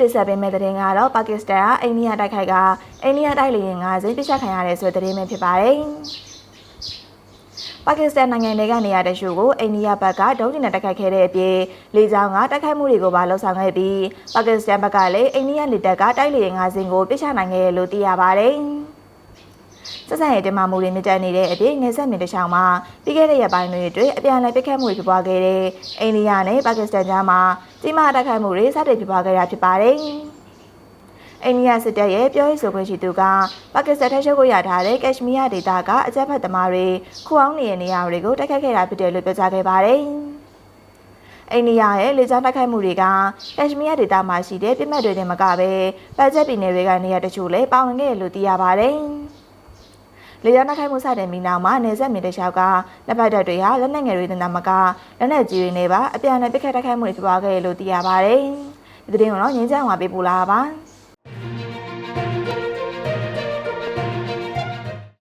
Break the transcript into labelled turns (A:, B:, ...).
A: တင်ဆက်ပေးမယ့်သတင်းကတော့ပါကစ္စတန်ကအိန္ဒိယတိုက်ခိုက်ကအိန္ဒိယတိုက်လေယာဉ်၅စင်းပြစ်ချခံရတဲ့ဆိုတဲ့သတင်းပဲဖြစ်ပါတယ်။ပါကစ္စတန်နိုင်ငံတွေကနေရာတချို့ကိုအိန္ဒိယဘက်ကဒုံးကျည်နဲ့တိုက်ခိုက်ခဲ့တဲ့အပြင်လေကြောင်းကတိုက်ခိုက်မှုတွေကိုပါလှုပ်ဆောင်ခဲ့ပြီးပါကစ္စတန်ဘက်ကလည်းအိန္ဒိယလေတပ်ကတိုက်လေယာဉ်၅စင်းကိုပြစ်ချနိုင်ခဲ့တယ်လို့သိရပါတယ်။ ဆက်ဆံရေးတင်မာမှုတွေမြင့်တက်နေတဲ့အပြင်ငယ်ဆက်မြင့်တစ်ချောင်းမှာပြီးခဲ့တဲ့ရက်ပိုင်းတွေအတွင်းအပြန်အလှန်ပစ်ခတ်မှုတွေဖြစ်ပွားခဲ့တဲ့အိန္ဒိယနဲ့ပါကစ္စတန်ကြားမှာကြီးမားတိုက်ခိုက်မှုတွေစတင်ဖြစ်ပွားခဲ့တာဖြစ်ပါတယ်။အိန္ဒိယစစ်တပ်ရဲ့ပြောရေးဆိုခွင့်ရှိသူကပါကစ္စတန်ထက်ချုပ်ကိုရထားတဲ့ကက်ရှမီးယားဒေသကအကြမ်းဖက်သမားတွေခုအောင်နေတဲ့နေရာတွေကိုတိုက်ခိုက်ခဲ့တာဖြစ်တယ်လို့ပြောကြားခဲ့ပါတယ်။အိန္ဒိယရဲ့လေကြောင်းတိုက်ခိုက်မှုတွေကကက်ရှမီးယားဒေသမှာရှိတဲ့ပြစ်မှတ်တွေနဲ့မကပဲပတ်ချက်ပြည်နယ်တွေကနေရာတချို့လည်းပါဝင်ခဲ့တယ်လို့သိရပါတယ်။ လေကြောင်းတိုက်ခိုက်မှုစတင်ပြီးနောက်မှာနေဆက်မီတခြားကလက်ပတ်တပ်တွေဟာလက်နက်ငယ်တွေတင်တာမကလက်နက်ကြီးတွေနဲ့ပါအပြန်အလှန်ပစ်ခတ်တိုက်ခိုက်မှုတွေဖြစ်ပွားခဲ့တယ်လို့သိရပါတယ်။ဒီသတင်းကိုတော့ငင်းချောင်းမှာပေးပို့လာတာပါ။